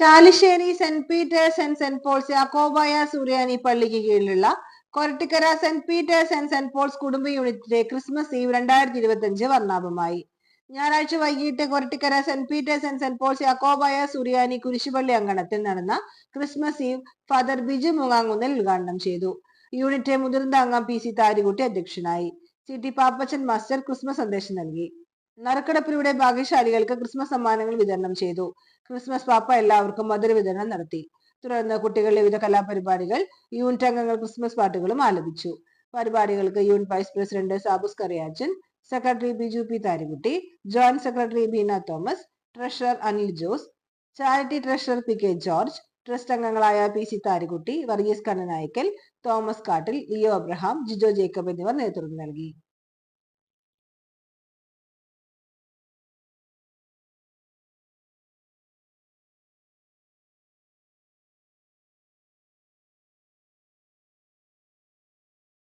Chalissery Saint Peter's and Saint Paul's Yakobaya Suriyani പള്ളിക്ക് കീഴിലുള്ള Korattikkara Saint Peter's and Saint Paul's കുടുംബ യൂണിറ്റിലെ Christmas eve രണ്ടായിരത്തി ഇരുപത്തി അഞ്ച് വർണാഭമായി. ഞായറാഴ്ച വൈകിട്ട് Korattikkara Saint Peter's and Saint Paul's Yakobaya Suriyani കുരിശുപള്ളി അങ്കണത്തിൽ നടന്ന Christmas Eve Father Biju Mungankunnel ഉദ്ഘാടനം ചെയ്തു. യൂണിറ്റ് മുതിർന്ന അംഗം പി സി താരികുട്ടി അധ്യക്ഷനായി. C T Pappachan master Christmas സന്ദേശം നൽകി. നറുക്കെടുപ്പിലൂടെ ഭാഗ്യശാലികൾക്ക് ക്രിസ്മസ് സമ്മാനങ്ങൾ വിതരണം ചെയ്തു. ക്രിസ്മസ് പാപ്പ എല്ലാവർക്കും മധുര വിതരണം നടത്തി. തുടർന്ന് കുട്ടികളുടെ വിവിധ കലാപരിപാടികൾ യൂണിറ്റ് അംഗങ്ങൾ ക്രിസ്മസ് പാട്ടുകളും ആലപിച്ചു. പരിപാടികൾക്ക് unit vice president Sabus Kariachan secretary Biju P Tharikutty joint secretary Beena Thomas treasurer Anil Jose charity treasurer P K George trust അംഗങ്ങളായ P C Tharikutty Varghese Kannanaikkal Thomas Kattil Leo Abraham Jijo Jacob എന്നിവർ നേതൃത്വം നൽകി.